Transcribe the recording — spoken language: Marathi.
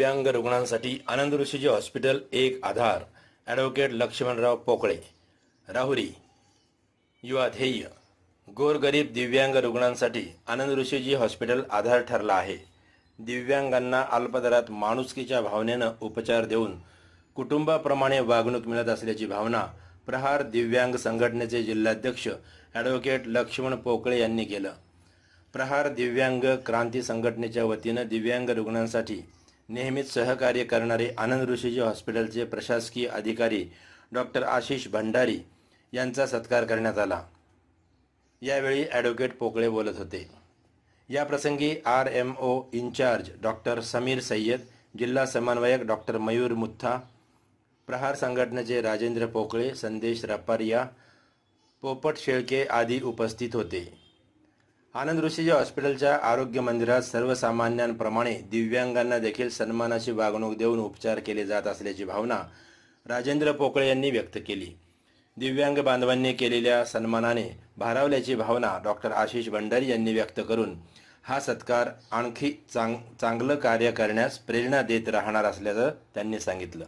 दिव्यांग रुग्णांसाठी आनंद ऋषीजी हॉस्पिटल एक आधार. ॲडव्होकेट लक्ष्मणराव पोकळे. राहुरी युवा ध्येय गोरगरीब दिव्यांग रुग्णांसाठी आनंद ऋषीजी हॉस्पिटल आधार ठरला आहे. दिव्यांगांना अल्पदरात माणुसकीच्या भावनेनं उपचार देऊन कुटुंबाप्रमाणे वागणूक मिळत असल्याची भावना प्रहार दिव्यांग संघटनेचे जिल्हाध्यक्ष ॲडव्होकेट लक्ष्मण पोकळे यांनी केलं. प्रहार दिव्यांग क्रांती संघटनेच्या वतीनं दिव्यांग रुग्णांसाठी नेहमीच सहकार्य करणारे आनंद ऋषीजी हॉस्पिटलचे प्रशासकीय अधिकारी डॉक्टर आशिष भंडारी यांचा सत्कार करण्यात आला. यावेळी ॲडव्होकेट पोकळे बोलत होते. याप्रसंगी R M O in-charge doctor Sameer Sayyed जिल्हा समन्वयक डॉक्टर मयूर मुथा प्रहार संघटनेचे राजेंद्र पोकळे संदेश रपारिया पोपट शेळके आदी उपस्थित होते. आनंद ऋषीजी हॉस्पिटलच्या आरोग्य मंदिरात सर्वसामान्यांप्रमाणे दिव्यांगांना देखील सन्मानाची वागणूक देऊन उपचार केले जात असल्याची भावना राजेंद्र पोकळे यांनी व्यक्त केली. दिव्यांग बांधवांनी केलेल्या सन्मानाने भारावल्याची भावना डॉक्टर आशिष भंडारी यांनी व्यक्त करून हा सत्कार आणखी चांग चांगलं कार्य करण्यास प्रेरणा देत राहणार असल्याचं त्यांनी सांगितलं.